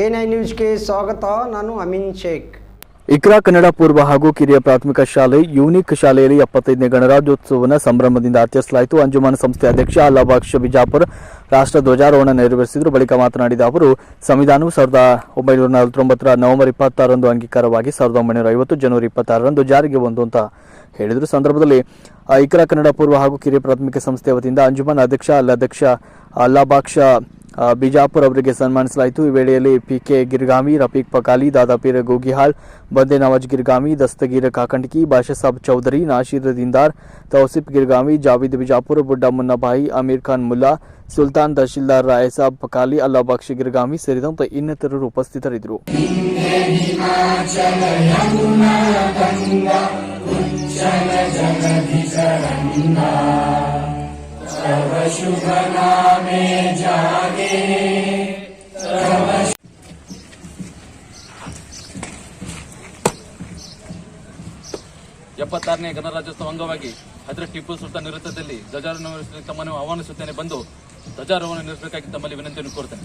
A nine ನ್ಯೂಸ್ಗೆ ಸ್ವಾಗತ, ನಾನು ಅಮಿನ್ ಶೇಖ್. ಇಕ್ರಾ ಕನ್ನಡ ಪೂರ್ವ ಹಾಗೂ ಕಿರಿಯ ಪ್ರಾಥಮಿಕ ಶಾಲೆ, ಯೂನಿಕ್ ಶಾಲೆಯಲ್ಲಿ ಎಪ್ಪತ್ತೈದನೇ ಗಣರಾಜ್ಯೋತ್ಸವವನ್ನು ಸಂಭ್ರಮದಿಂದ ಆಚರಿಸಲಾಯಿತು. ಅಂಜುಮಾನ್ ಸಂಸ್ಥೆ ಅಧ್ಯಕ್ಷ ಅಲ್ಲಾಬಾಕ್ಷ ಬಿಜಾಪುರ್ ರಾಷ್ಟ್ರ ಧ್ವಜಾರೋಹಣ ನೆರವೇರಿಸಿದರು. ಬಳಿಕ ಮಾತನಾಡಿದ ಅವರು, ಸಂವಿಧಾನವು ಸಾವಿರದ ಒಂಬೈನೂರ ನಲವತ್ತೊಂಬತ್ತರ ನವೆಂಬರ್ ಇಪ್ಪತ್ತಾರರಂದು ಅಂಗೀಕಾರವಾಗಿ ಸಾವಿರದ ಒಂಬೈನೂರ ಐವತ್ತು ಜನವರಿ ಇಪ್ಪತ್ತಾರರಂದು ಜಾರಿಗೆ ಬಂತು ಅಂತ ಹೇಳಿದರು. ಸಂದರ್ಭದಲ್ಲಿ ಇಕ್ರಾ ಕನ್ನಡ ಪೂರ್ವ ಹಾಗೂ ಕಿರಿಯ ಪ್ರಾಥಮಿಕ ಸಂಸ್ಥೆ ವತಿಯಿಂದ ಅಂಜುಮಾನ್ ಅಧ್ಯಕ್ಷ ಅಲ್ಲಾಧ್ಯಕ್ಷ ಅಲ್ಲಾಬಾಕ್ಷ ಬಿಜಾಪುರ್ ಅವರಿಗೆ ಸನ್ಮಾನಿಸಲಾಯಿತು. ಈ ವೇಳೆಯಲ್ಲಿ ಪಿಕೆ ಗಿರ್ಗಾಮಿ, ರಫೀಕ್ ಪಕಾಲಿ ದಾದಾಪೀರ್ ಗೋಗಿಹಾಳ್, ಬಂದೆ ನವಾಜ್ ಗಿರ್ಗಾಮಿ, ದಸ್ತಗೀರ್ ಕಾಕಂಡ್ಕಿ, ಬಾಷಸಾಬ್ ಚೌಧರಿ ನಾಶೀರ್ ದಿಂದಾರ್ ತೌಸಿಫ್ ಗಿರ್ಗಾಮಿ, ಜಾವೀದ್ ಬಿಜಾಪುರ್, ಬುಡ್ಡ ಮುನ್ನಬಾಯಿ ಅಮೀರ್ ಖಾನ್ ಮುಲ್ಲಾ, ಸುಲ್ತಾನ್ ತಹಶೀಲ್ದಾರ್ ರಾಯಸಾಬ್ ಪಕಾಲಿ ಅಲ್ಲಾಬಾಕ್ಷಿ ಗಿರ್ಗಾಮಿ ಸೇರಿದಂತೆ ಇನ್ನಿತರರು ಉಪಸ್ಥಿತರಿದ್ದರು. ಎಪ್ಪತ್ತಾರನೇ ಗಣರಾಜ್ಯೋತ್ಸವ ಅಂಗವಾಗಿ ಹಜರತ್ ಟಿಪ್ಪು ಸುಲ್ತಾನ್ ನೇತೃತ್ವದಲ್ಲಿ ಧ್ವಜಾರೋಹಣ ನಿರ್ವಹಿಸಲು ತಮ್ಮನ್ನು ಆಹ್ವಾನಿಸುತ್ತೇನೆ ಬಂದು ಧ್ವಜಾರೋಹಣ ನಿರ್ವಹಿಸಬೇಕಾಗಿ ತಮ್ಮಲ್ಲಿ ವಿನಂತಿಯನ್ನು ಕೋರ್ತೇನೆ